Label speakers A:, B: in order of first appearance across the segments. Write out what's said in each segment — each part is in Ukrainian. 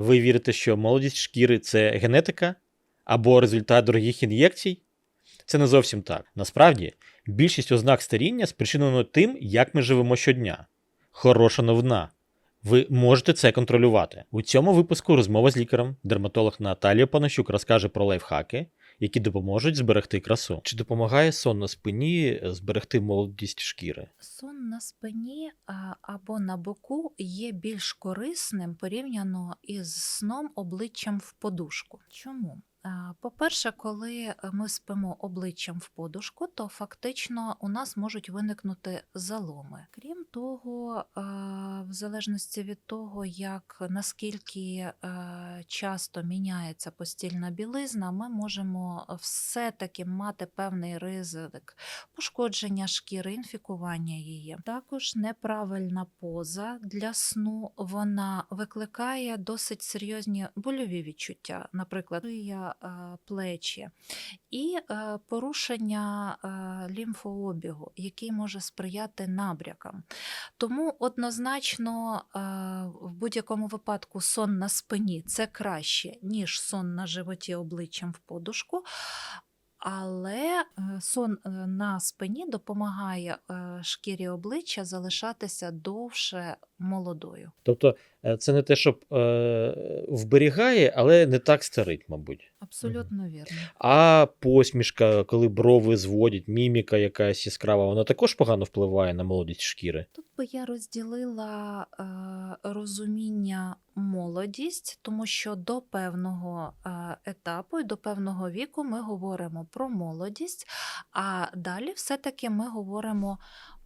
A: Ви вірите, що молодість шкіри це генетика або результат дорогих ін'єкцій? Це не зовсім так. Насправді, більшість ознак старіння спричинено тим, як ми живемо щодня. Хороша новина. Ви можете це контролювати. У цьому випуску розмова з лікарем. Дерматолог Наталія Панощук розкаже про лайфхаки, які допоможуть зберегти красу. Чи допомагає сон на спині зберегти молодість шкіри?
B: Сон на спині або на боку є більш корисним порівняно із сном обличчям в подушку. Чому? По-перше, коли ми спимо обличчям в подушку, то фактично у нас можуть виникнути заломи. Крім того, в залежності від того, як наскільки часто міняється постільна білизна, ми можемо все-таки мати певний ризик пошкодження шкіри, інфікування її. Також неправильна поза для сну вона викликає досить серйозні больові відчуття, наприклад, е, плечі, і е, порушення е, лімфообігу, який може сприяти набрякам. Тому однозначно е, в будь-якому випадку сон на спині це краще, ніж сон на животі обличчям в подушку. Але е, сон е, на спині допомагає е, шкірі обличчя залишатися довше молодою.
A: Тобто, е, це не те, щоб е, вберігає, але не так старить, мабуть.
B: Абсолютно вірно.
A: А посмішка, коли брови зводять, міміка якась яскрава, вона також погано впливає на молодість шкіри.
B: Тут би я розділила е, розуміння молодість, тому що до певного е, етапу і до певного віку ми говоримо про молодість, а далі все-таки ми говоримо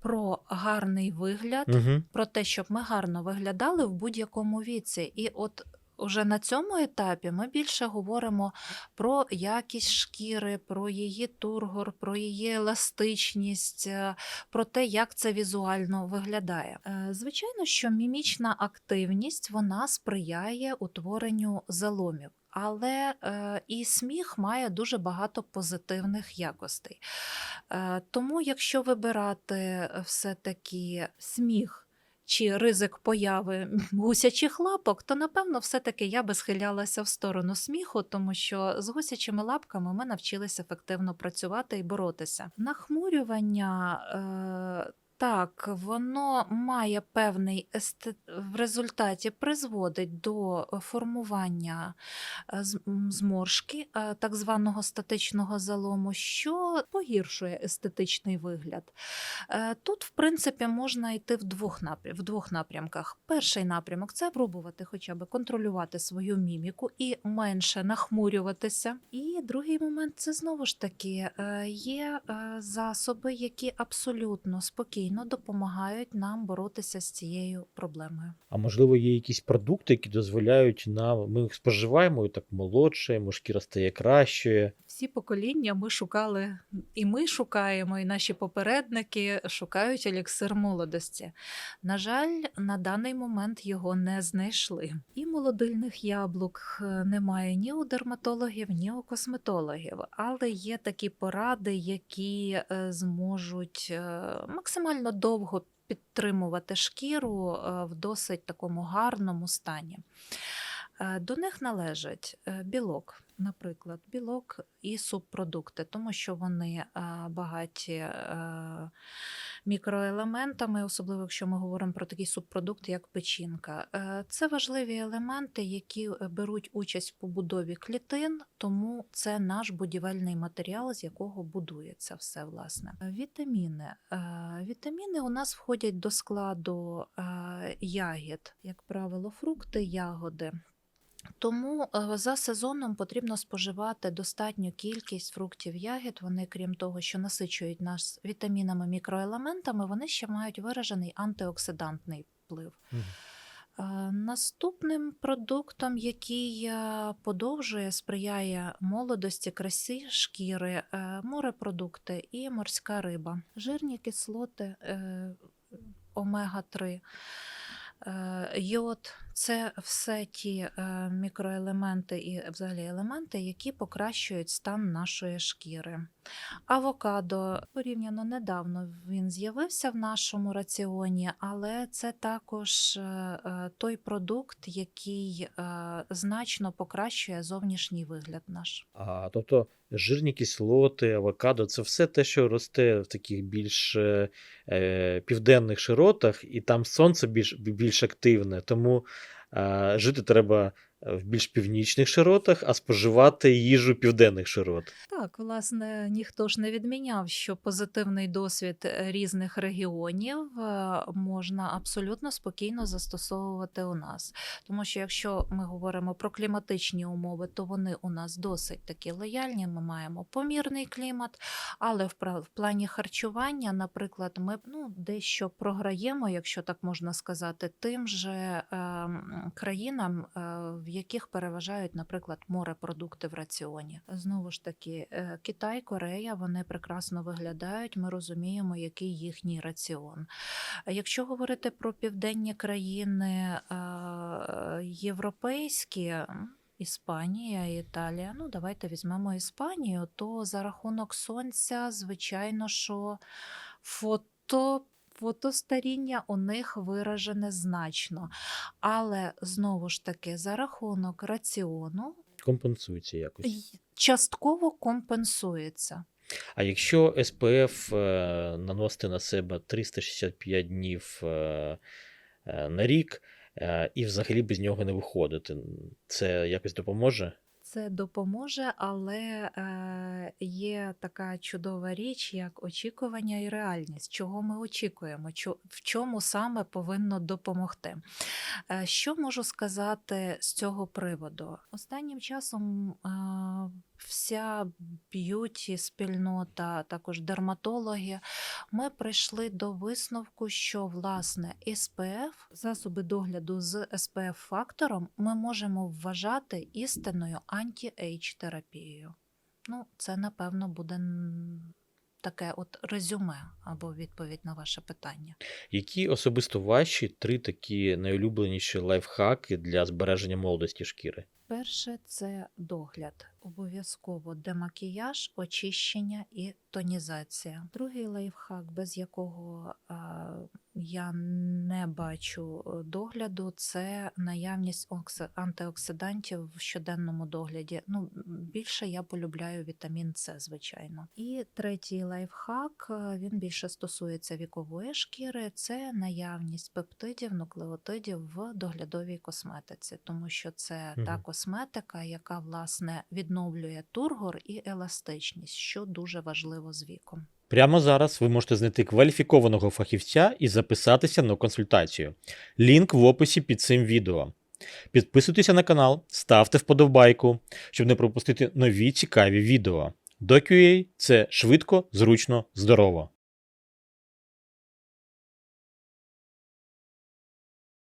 B: про гарний вигляд,
A: Угу.
B: про те, щоб ми гарно виглядали в будь-якому віці. І от уже на цьому етапі ми більше говоримо про якість шкіри, про її тургор, про її еластичність, е, про те, як це візуально виглядає. Е, Звичайно, що мімічна активність вона сприяє утворенню заломів. Але е, і сміх має дуже багато позитивних якостей. Е, тому, якщо вибирати все-таки сміх чи ризик появи гусячих лапок, то напевно все-таки я би схилялася в сторону сміху, тому що з гусячими лапками ми навчилися ефективно працювати і боротися. Нахмурювання. Е, так, воно має певний есте... в результаті призводить до формування е, з- м, зморшки, е, так званого статичного залому, що погіршує естетичний вигляд. Е, Тут, в принципі, можна йти в двох, напрям... в двох напрямках. Перший напрямок це пробувати хоча б контролювати свою міміку і менше нахмурюватися. І другий момент це знову ж таки е, є е, засоби, які абсолютно спокійно допомагають нам боротися з цією проблемою.
A: А можливо, є якісь продукти, які дозволяють нам. Ми їх споживаємо і так молодшаємо, шкіра стає кращою.
B: Всі покоління ми шукали, і ми шукаємо, і наші попередники шукають еліксир молодості. На жаль, на даний момент його не знайшли. І молодильних яблук е, немає ні у дерматологів, ні у косметологів, але є такі поради, які е, зможуть е, максимально довго підтримувати шкіру е, в досить такому гарному стані. Е, До них належать е, білок, наприклад, білок і субпродукти, тому що вони е, багаті е, мікроелементами, особливо якщо ми говоримо про такий субпродукт, як печінка. Е, Це важливі елементи, які беруть участь в побудові клітин, тому це наш будівельний матеріал, з якого будується все власне. Вітаміни. Вітаміни у нас входять до складу ягід, як правило, фрукти, ягоди. Тому е, за сезоном потрібно споживати достатню кількість фруктів ягід. Вони, крім того, що насичують нас вітамінами, мікроелементами, вони ще мають виражений антиоксидантний вплив. Е, Наступним продуктом, який е, подовжує, сприяє молодості, красі шкіри, морепродукти і морська риба, жирні кислоти, омега-3, е, йод Це все ті е, мікроелементи і взагалі елементи, які покращують стан нашої шкіри. Авокадо порівняно недавно він з'явився в нашому раціоні, але це також е, е, той продукт, який е, значно покращує зовнішній вигляд наш.
A: А, тобто жирні кислоти, авокадо це все те, що росте в таких більш е, південних широтах, і там сонце більш, більш активне. Тому е, жити треба в більш північних широтах, а споживати їжу південних широт.
B: Так, власне, ніхто ж не відміняв, що позитивний досвід е, різних регіонів е, можна абсолютно спокійно застосовувати у нас. Тому що якщо ми говоримо про кліматичні умови, то вони у нас досить такі лояльні. Ми маємо помірний клімат, але в плані харчування, наприклад, ми ну, дещо програємо, якщо так можна сказати, тим же ем, країнам, е, в яких переважають, наприклад, морепродукти в раціоні. Знову ж таки, е, Китай, Корея, вони прекрасно виглядають. Ми розуміємо, який їхній раціон. Якщо говорити про південні країни е, європейські. Іспанія, Італія. Ну, давайте візьмемо Іспанію. То за рахунок сонця, звичайно, що фото. Фотостаріння у них виражене значно. Але знову ж таки, за рахунок раціону
A: Компенсується якось.
B: частково компенсується.
A: А якщо СПФ е, наносити на себе 365 днів е, е, на рік і взагалі без нього не виходити, це якось допоможе?
B: Це допоможе, але е, є така чудова річ, як очікування і реальність. Чого ми очікуємо? В чому саме повинно допомогти? Е, що можу сказати з цього приводу? Останнім часом е, вся б'юті спільнота, також дерматологи, ми прийшли до висновку, що власне СПФ, засоби догляду з СПФ фактором, ми можемо вважати істинною анті-ейдж терапією. Ну, це напевно буде таке от резюме або відповідь на ваше питання.
A: Які особисто ваші три такі найулюбленіші лайфхаки для збереження молодості шкіри?
B: Перше це догляд. Обов'язково демакіяж, очищення і тонізація. Другий лайфхак, без якого а, я не бачу е, догляду, це наявність антиоксидантів в щоденному догляді. Ну, більше я полюбляю вітамін С, звичайно. І третій лайфхак е, він більше стосується вікової шкіри. Це наявність пептидів, нуклеотидів в доглядовій косметиці, тому що це та
A: Мгм.
B: Косметика, яка власне відновлює тургор і еластичність, що дуже важливо з віком.
A: Прямо зараз ви можете знайти кваліфікованого фахівця і записатися на консультацію. Лінк в описі під цим відео. Підписуйтеся на канал, ставте вподобайку, щоб не пропустити нові цікаві відео. DoQA – це швидко, зручно, здорово.